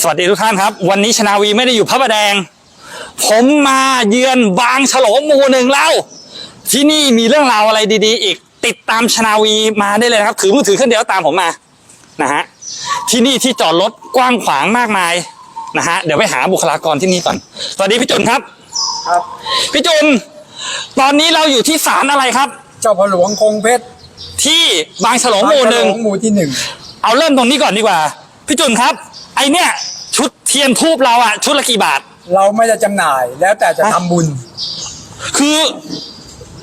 สวัสดีทุกท่านครับ วันนี้ชนาวีไม่ได้อยู่พระประแดง ผมมาเยือนบางฉลงหมู่หนึ่งแล้ว ที่นี่มีเรื่องราวอะไรดีๆ อีก ติดตามชนาวีมาได้เลยนะครับถือมือถือขึ้นเดียวตามผมมานะฮะที่นี่ที่จอดรถกว้างขวางมากมายนะฮะเดี๋ยวไปหาบุคลากรที่นี่ก่อน สวัสดีพี่จุนครับครับพี่จุนตอนนี้เราอยู่ที่ศาลอะไรครับ เจ้าพ่อหลวงคงเพชรที่บางฉลงหมู่หนึ่งบ้าฉลหมู่ที่หนึ่งเอาเริ่มตรงนี้ก่อนดีกว่าพี่จุนครับ ไอเนี่ย ชุดเทียนทูบเราอะชุดละกี่บาท เราไม่ได้จำหน่ายแล้วแต่จะทำบุญ คือ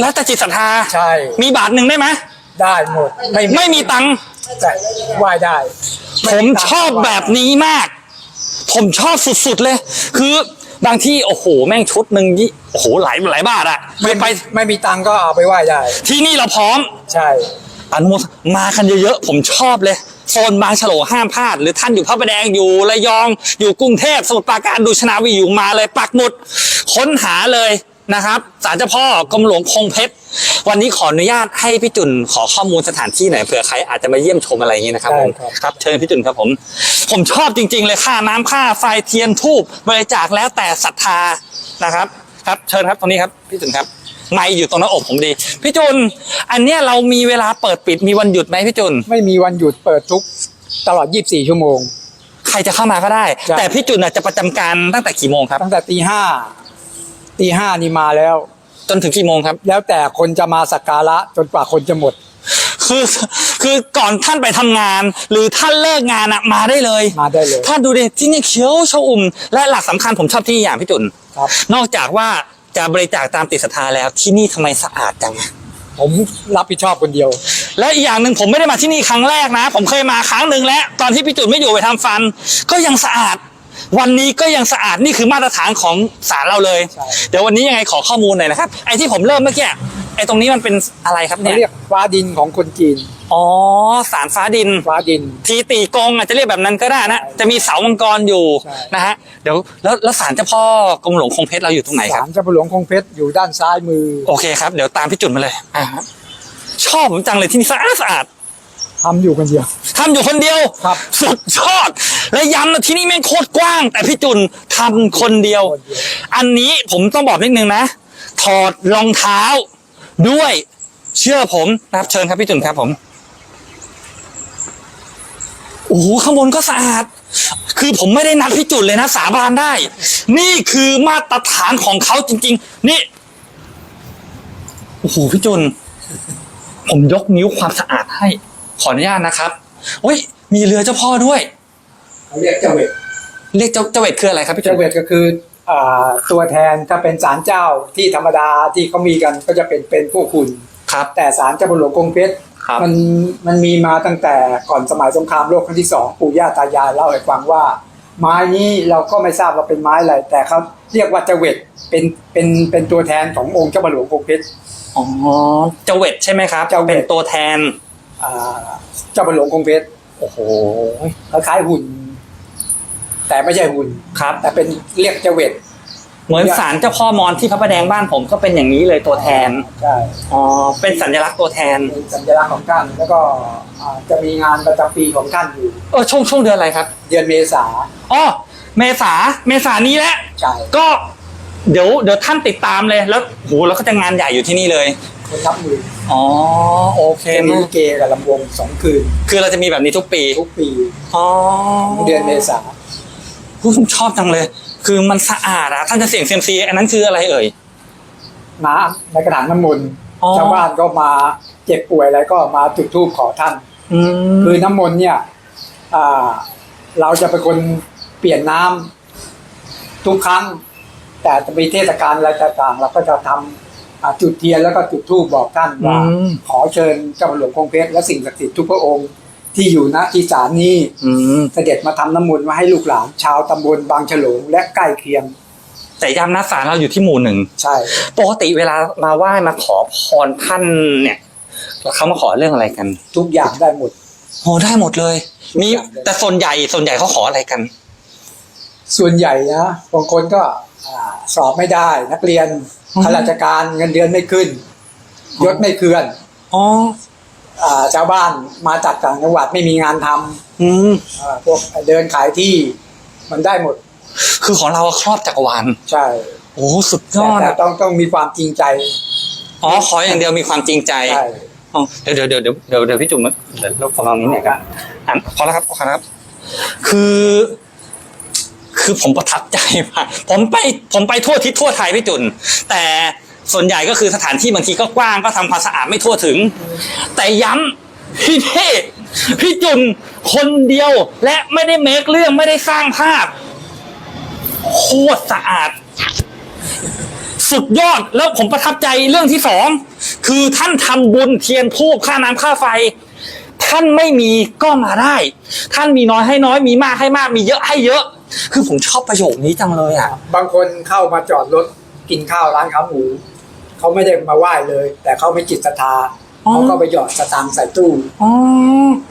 แล้วแต่จิตศรัทธาใช่ มีบาทหนึ่งได้ไหมได้หมด ไม่ไม่มีตังค์แต่ไหว้ได้ ผมชอบแบบนี้มาก ผมชอบสุดๆเลย คือบางที่โอ้โห แม่งชุดหนึ่งยี่โอ้โหหลายหลายบาทอะไม่ไปไปไม่มีตังค์ก็เอาไปไหว้ได้ ที่นี่เราพร้อม ใช่อนุโมทมากันเยอะๆ ผมชอบเลย โซนบางฉลงห้ามพลาด หรือท่านอยู่พระประแดงอยู่ระยองอยู่กรุงเทพสมุทรปราการดูชนาวีอยู่มาเลยปักหมุดค้นหาเลยนะครับศาลเจ้าพ่อกรมหลวงคงเพชรวันนี้ขออนุญาตให้พี่จุนขอข้อมูลสถานที่หน่อยเผื่อใครอาจจะมาเยี่ยมชมอะไรอย่างนี้นะครับผมครับเชิญพี่จุนครับผม ผมชอบจริง ๆ เลยค่าน้ำค่าไฟเทียนทูบบริจาคแล้วแต่ศรัทธานะครับ ครับเชิญครับตรงนี้ครับพี่จุนครับ ไม่อยู่ตรงหน้าอกผมดีพี่จุนอันเนี้ยเรามีเวลาเปิดปิดมีวันหยุดไหมพี่จุน ไม่มีวันหยุดเปิดทุกตลอด 24 ชั่วโมง ใครจะเข้ามาก็ได้ ใช่ แต่พี่จุนน่ะจะประจำการตั้งแต่กี่โมงครับ ตั้งแต่ตีห้าตีห้านี่มาแล้ว จนถึงกี่โมงครับ แล้วแต่คนจะมาสักการะจนกว่าคนจะหมดคือคือก่อนท่านไปทำงาน หรือท่านเลิกงานอะมาได้เลย มาได้เลย ท่านดูดิที่นี่เขียวชอุ่มและหลักสำคัญผมชอบที่อย่างพี่จุน ครับ นอกจากว่า จะบริจาคตามติดศรัทธาแล้วที่นี่ทำไมสะอาดจังอะผมรับผิดชอบคนเดียว และอีกอย่างหนึ่งผมไม่ได้มาที่นี่ครั้งแรกนะ ผมเคยมาครั้งหนึ่งแล้ว ตอนที่พี่จุนไม่อยู่ไปทำฟัน ก็ยังสะอาด วันนี้ก็ยังสะอาดนี่คือมาตรฐานของศาลเราเลยใช่เดี๋ยววันนี้ยังไงขอข้อมูลหน่อยนะครับไอ้ที่ผมเริ่มเมื่อกี้ไอ้ตรงนี้มันเป็นอะไรครับเขาเนี่ย เรียกฟ้าดินของคนจีน อ๋อ สารฟ้าดิน ฟ้าดิน ทีตีกงอาจจะเรียกแบบนั้นก็ได้นะ จะมีเสามังกรอยู่ใช่ นะฮะ เดี๋ยวแล้วแล้วศาลเจ้าพ่อกรมหลวงคงเพชรเราอยู่ตรงไหนคศารับลเจ้าพ่อหลวงคงเพชรอยู่ด้านซ้ายมือโอเคครับ เดี๋ยวตามพี่จุนมาเลยอ่าครับชอบผมจังเลยที่นี่สะอาดสะอาดทำอยู่คนเดียว ทำอยู่คนเดียว ครับ สุดยอด และย้ำนะที่นี่แม่งโคตรกว้าง แต่พี่จุนทำคนเดียว คนเดียว อันนี้ผมต้องบอกนิดนึงนะ ถอดรองเท้า ด้วยเชื่อผมนะครับเชิญครับพี่จุนครับผมโอ้โหข้างบนก็สะอาด คือผมไม่ได้นัดพี่จุนเลยนะ สาบานได้ นี่คือมาตรฐานของเขาจริง ๆ นี่โอ้โหพี่จุนผมยกนิ้วความสะอาดให้ ขออนุญาตนะครับโอ้ยมีเรือเจ้าพ่อด้วยเขาเรียกเจ้าเวทเรียกเจ้าเจ้าเวทคืออะไรครับพี่จุเจ้านเวทก็คืออ่า ตัวแทนถ้าเป็นศาลเจ้าที่ธรรมดาที่เขามีกันก็จะเป็นเป็นผู้คุณครับ แต่ศาลเจ้าบุหลวงกงเพชรครับมันมันมีมาตั้งแต่ก่อนสมัยสงครามโลกครั้งที่สองปู่ย่าตายายเล่าให้ฟังว่า ไม้นี้เราก็ไม่ทราบว่าเป็นไม้อะไร แต่เขาเรียกว่าเจาเวทเป็นเป็นเป็นตัวแทนขององค์เจ้าบุหลวงกงเพชรอ๋อเจ้าเวทใช่ไหมครับเจ้าเวทเป็นตัวแทนอ่าเจ้าบุหลวงกงเพชรโอ้โหคล้ายๆหุ่น แต่ไม่ใช่หุ่นครับ แต่เป็นเรียกเจาเวทเหมือนศาลเจ้าพ่อมอนที่พระประแดงบ้านผมก็เป็นอย่างนี้เลยตัวแทนใช่อ๋อเป็นสัญลักษณ์ตัวแทนเป็นสัญลักษณ์ของท่านแล้วก็อ่าจะมีงานประจำปีของท่านอยู่ เออช่วงช่วงเดือนอะไรครับเดือนเมษาอ๋อเมษาเมษานี้แหละใช่ก็เดี๋ยวเดี๋ยวท่านติดตามเลยแล้วโหแล้วก็จะงานใหญ่อยู่ที่นี่เลยคนรับมืออ๋อโอเคจะมีมากลิเกกับลำวงสองคืน คือเราจะมีแบบนี้ทุกปีทุกปีอ๋อเดือนเมษา ผมชอบจังเลย คือมันสะอาดอะท่านจะเสี่ยงเซียมซีอันนั้นคืออะไรเอ่ย น้ำในกระถางน้ำมนต์อ๋อ ชาวบ้านก็มาเจ็บป่วยอะไรก็มาจุดธูปขอท่าน อืมคือน้ำมนต์เนี่ยอ่าเราจะเป็นคนเปลี่ยนน้ำทุกครั้ง แต่จะมีเทศกาลอะไรต่างๆ เราก็จะทำอ่าจุดเทียนแล้วก็จุดธูปบอกท่านว่าอืมขอเชิญเจ้าหลวงคงเพชรและสิ่งศักดิ์สิทธิ์ทุกพระองค์ ที่อยู่ณที่ศาลนี้อืมเสด็จมาทำน้ำมนต์มาให้ลูกหลาน ชาวตำบลบางฉลงและใกล้เคียงแต่ย้ำนะศาลเราอยู่ที่หมู่หนึ่งใช่ ปกติเวลามาไหว้มาขอพรท่านเนี่ยเขามาขอเรื่องอะไรกันทุกอย่างได้หมด โอ้ได้หมดเลย มีทุกอย่างเลยแต่ส่วนใหญ่ส่วนใหญ่เขาขออะไรกัน ส่วนใหญ่นะบางคนก็อ่าสอบไม่ได้ นักเรียนอืม ข้าราชการเงินเดือนไม่ขึ้นยศไม่เคลื่อน อ๋ออ่า ชาวบ้านมาจากต่างจังหวัดไม่มีงานทำอืมอ่าพวกเดินขายที่มันได้หมด คือของเราครอบจักรวาลใช่โอ้สุดยแต่อดแต่อะต้องต้องมีความจริงใจอ๋อขออย่างเดียวมีความจริงใจใช่อ๋อเดี๋ยวเดี๋ยวเดี๋ยวเดี๋ยวเดี๋ยวเดี๋ยวพี่จุ๋มเดี๋ยวเราฟังนี้หน่อยครับอะพอแล้วครับพอแล้วครับ คือ คือผมประทับใจมากผมไปผมไปทั่วทิศทั่วไทยพี่จุนแต่ ส่วนใหญ่ก็คือสถานที่บางทีก็กว้างก็ทำความสะอาดไม่ทั่วถึง แต่ย้ำพี่เท่พี่จุนคนเดียวและไม่ได้เมคเรื่องไม่ได้สร้างภาพโคตรสะอาด สุดยอดแล้วผมประทับใจเรื่องที่สองคือท่านทำบุญเทียนทูบค่าน้ำค่าไฟ ท่านไม่มีก็มาได้ ท่านมีน้อยให้น้อยมีมากให้มากมีเยอะให้เยอะ คือผมชอบประโยคนี้จังเลยอะ บางคนเข้ามาจอดรถกินข้าวร้านขาหมู เขาไม่ได้มาไหว้เลย แต่เขาไม่จิตศรัทธาอ๋อเขาก็ไปหยอดสตางค์ใส่ตู้อ๋อ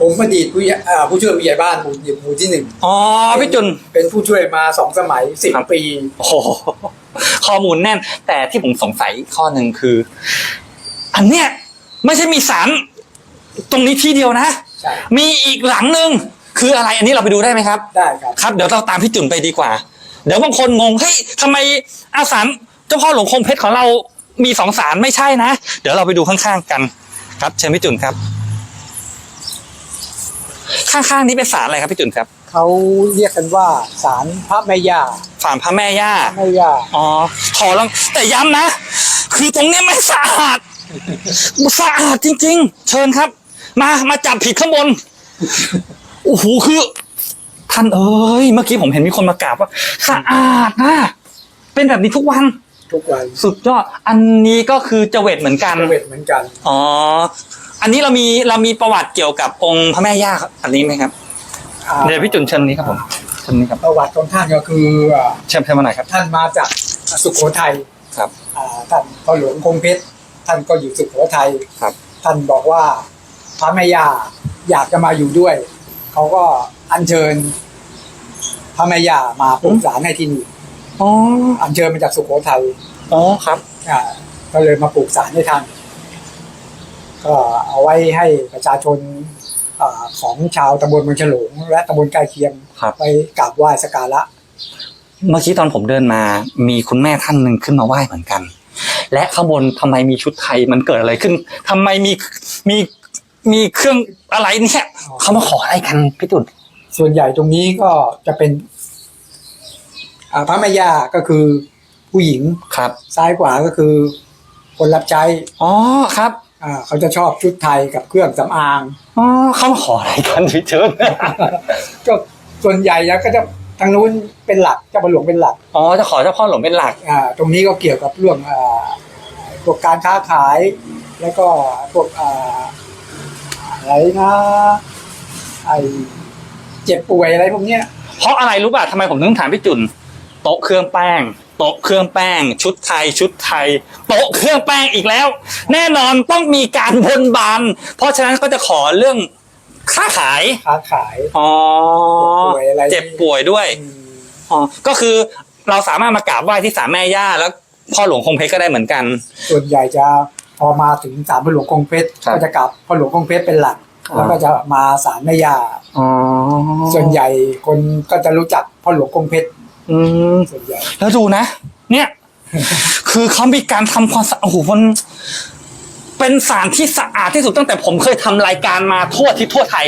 ผมอดีตผู้ใหญ่เอ่อผู้ช่วยผู้ใหญ่บ้านหมู่หมู่ที่หนึ่งอ๋อพี่จุนเป็นผู้ช่วยมาสองสมัยสิบครับปีโอ้โหข้อมูลแน่น แต่ที่ผมสงสัยข้อหนึ่งคือ อันเนี้ยไม่ใช่มีสารตรงนี้ที่เดียวนะใช่มีอีกหลังหนึ่งคืออะไรอันนี้เราไปดูได้ไหมครับ ได้ครับครับเดี๋ยวเราตามพี่จุนไปดีกว่า เดี๋ยวบางคนงงเฮ้ยทำไมอาสารเจ้าพ่อหลวงคงเพชรของเรา มีสองสารไม่ใช่นะ เดี๋ยวเราไปดูข้างๆกัน ครับเชิญพี่จุนครับ ข้างๆนี้เป็นสารอะไรครับพี่จุนครับเขาเรียกกันว่าศาลพระแม่ย่าสารพระแม่ย่าแม่ย่าอ๋อขอลองแต่ย้ำนะ คือตรงนี้ไม่สะอาดสะอาดจริง ๆ เชิญครับ มามาจับผิดข้างบนโอ้โหคือท่านเอ้ยเมื่อกี้ผมเห็นมีคนมากราบว่าสะอาดนะเป็นแบบนี้ทุกวัน ทุกวันสุดยอด อันนี้ก็คือเจเวตเหมือนกัน เวทเหมือนกัน อ๋อ อันนี้เรามีเรามีประวัติเกี่ยวกับองค์พระแม่ย่าอันนี้ไหมครับอ่าเดี๋ยวพี่จุนเชิญนี้ครับผมเชิญนี้ครับประวัติของท่านก็คืออ่าเชิญเชิญมาหน่อยครับ ท่านมาจากสุโขทัยครับอ่าท่านพ่อหลวงคงเพชรท่านก็อยู่สุโขทัยครับ ท่านบอกว่าพระแม่ย่าอยากจะมาอยู่ด้วย เขาก็อัญเชิญพระแม่ย่ามาปลูกสารให้ที่นี่ อ๋อ อัญเชิญมาจากสุโขทัยอ๋อครับ อ่า ก็เลยมาปลูกสารให้ท่านก็เอาไว้ให้ประชาชนอาของชาวตำบลเมืองฉลงและตำบลใกล้เคียงครับ ไปกราบไหว้สักการะ เมื่อกี้ตอนผมเดินมา มีคุณแม่ท่านหนึ่งขึ้นมาไหว้เหมือนกัน และข้างบนทำไมมีชุดไทยมันเกิดอะไรขึ้นทำไมมีมีมีเครื่องอะไรเนี่ยเขามาขออะไรกันพี่ตุ่นส่วนใหญ่ตรงนี้ก็จะเป็นอ่า พระแม่ย่าก็คือผู้หญิงครับซ้ายขวาก็คือคนรับใช้อ๋อครับอ่าเขาจะชอบชุดไทยกับเครื่องสำอางอ๋อเขามาขออะไรกันพี่เชิญก็ส่วนใหญ่แล้วก็จะทางนู้นเป็นหลักเจ้าประหลวงเป็นหลักอ๋อจะขอเจ้าพ่อหลวงเป็นหลักอ่าตรงนี้ก็เกี่ยวกับเรื่องอ่าพวกการค้าขาย แล้วก็พวกอ่าอะไรนะไอเจ็บป่วยอะไรพวกเนี้ยเพราะอะไรรู้ป่ะทำไมผมต้องถามพี่จุน โต๊ะเครื่องแป้ง โต๊ะเครื่องแป้ง ชุดไทย ชุดไทย โต๊ะเครื่องแป้งอีกแล้ว แน่นอนต้องมีการบนบานเพราะฉะนั้นก็จะขอเรื่องค้าขายค้าขายอ๋อเจ็บป่วยอะไรเจ็บป่วยด้วยอืมอ๋อก็คือเราสามารถมากราบไหว้ที่ศาลแม่ย่าแล้วพ่อหลวงคงเพชรก็ได้เหมือนกัน ส่วนใหญ่จะพอมาถึงศาลพระหลวงคงเพชรครับก็จะกลับพระหลวงคงเพชรเป็นหลักอ๋อแล้วก็จะมาศาลแม่ย่าอ๋อส่วนใหญ่คนก็จะรู้จักพ่อหลวงคงเพชร อืมส่วนใหญ่แล้วดูนะ เนี่ย คือเขามีการทำความสะอาดโอ้โหมันเป็นสารที่สะอาดที่สุดตั้งแต่ผมเคยทำรายการมาทั่วทิศทั่วไทย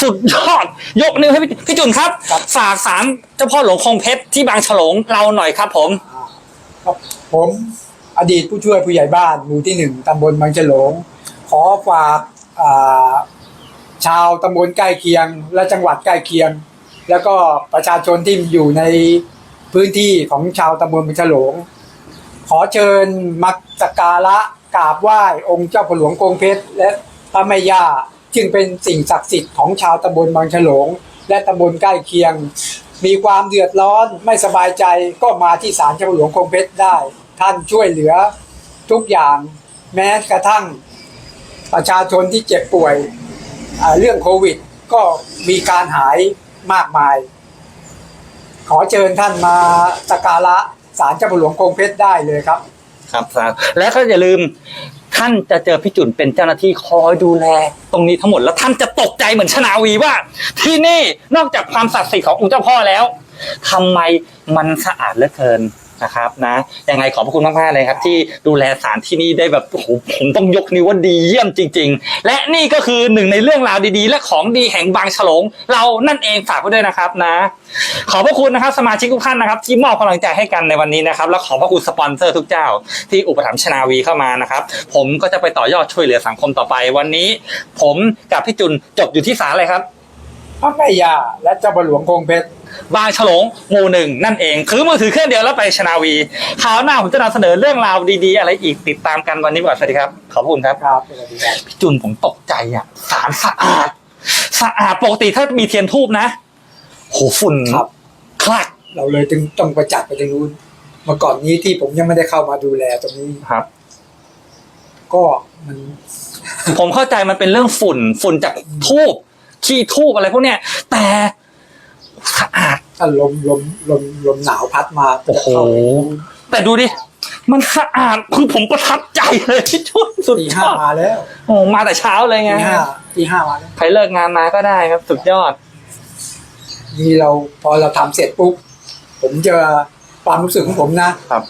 สุดยอด ยกนิ้วให้พี่พี่จุนครับ ฝากสารเจ้าพ่อหลวงคงเพชรที่บางฉลงเราหน่อยครับ ผม ครับผมอดีตผู้ช่วยผู้ใหญ่บ้านหมู่ที่หนึ่งตำบลบางฉลง ขอฝากอ่าชาวตำบลใกล้เคียง และจังหวัดใกล้เคียง แล้วก็ประชาชนที่อยู่ในพื้นที่ของชาวตำบลบางฉลง ขอเชิญมักการะกราบไหว้องค์เจ้าพหลวงกงเพชร และพระแม่ย่าจึงเป็นสิ่งศักดิ์สิทธิ์ของชาวตำบลบางฉลง และตำบลใกล้เคียง มีความเดือดร้อนไม่สบายใจก็มาที่ศาลเจ้าพหลวงคงเพชรได้ ท่านช่วยเหลือทุกอย่างแม้กระทั่งประชาชนที่เจ็บป่วยเรื่องโควิด ก็มีการหาย มากมาย ขอเชิญท่านมาสักการะศาลเจ้าพ่อหลวงคงเพชรได้เลยครับ ครับครับ และก็อย่าลืมท่านจะเจอพี่จุนเป็นเจ้าหน้าที่คอยดูแล ตรงนี้ทั้งหมดแล้วท่านจะตกใจเหมือนชนาวีว่า ที่นี่นอกจากความศักดิ์สิทธิ์ขององค์เจ้าพ่อแล้วทำไมมันสะอาดเหลือเกิน นะครับนะยังไงขอบพระคุณมากๆเลยครับ ที่ดูแลสถารที่นี่ได้แบบโอ้โหผมต้องยกนิ้วว่าดีเยี่ยมจริง ๆ และนี่ก็คือหนึ่งในเรื่องราวดีๆ และของดีแห่งบางฉลง เรานั่นเองฝากไว้ด้วยนะครับนะ ขอบพระคุณนะครับสมาชิกทุกท่านนะครับ ที่มอบกำลังใจให้กันในวันนี้นะครับ และขอบพระคุณสปอนเซอร์ทุกเจ้า ที่อุปถัมภ์ชนาวีเข้ามานะครับ ผมก็จะไปต่อยอดช่วยเหลือสังคมต่อไปวันนี้ ผมกับพี่จุนจบอยู่ที่ศาลอะไรครับพระแม่ยาและเจ้าบหลวงคงเพชร บางฉลงหมู่หนึ่งนั่นเอง คือมือถือเครื่องเดียวแล้วไปชนาวีคราวหน้าผมจะนำเสนอเรื่องราวดีๆ อะไรอีกติดตามกันวันนี้ก่อนสวัสดีครับ ขอบพระคุณครับครับสวัสดีครับพี่จุนผมตกใจอะสารสะอาดสะอาดปกติถ้ามีเทียนทูบนะโหฝุ่นครับ คลักเราเลยจึงต้องไปจัดไปตรงนู้นเมื่อก่อนนี้ที่ผมยังไม่ได้เข้ามาดูแลตรงนี้ครับ ก็มัน ผมเข้าใจมันเป็นเรื่องฝุ่น ฝุ่นจากทูบขี้ทูบอะไรพวกเนี้ยแต่สะอาด ถ้าลมลมลมลมหนาวพัดมาโอ้โหจะเข้าไปนู้นแต่ดูดิมันสะอาดคือผมประทับใจเลยพี่จุนสุดตียห้าอดมาแล้วโอ้มาแต่เช้าเลยไงตีห้าตีห้ามาแล้วใครเลิกงานมาก็ได้ครับ สุดยอด นี่เราพอเราทำเสร็จปุ๊บผมจะความรู้สึกของผมนะครับ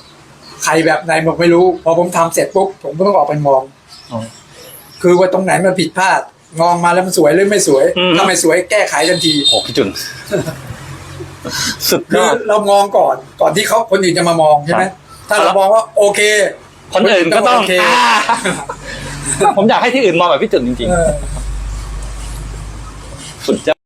ใครแบบไหนผมไม่รู้ พอผมทำเสร็จปุ๊บผมก็ต้องออกไปมองอ๋อคือว่าตรงไหนมันผิดพลาดมองมาแล้วมันสวยหรือไม่สวยอืมถ้าไม่สวยแก้ไขทันทีโอ้พี่จุน สุดยคืออด เรามองก่อนก่อนที่เขาคนอื่นจะมามองใช่ไหมครับ ถ้าเรามองว่าโอเคคนอื่นก็ต้องโอเคอ่าผมอยากให้ที่อื่นมองแบบพี่จุนจริงเออ ๆ สุดยอด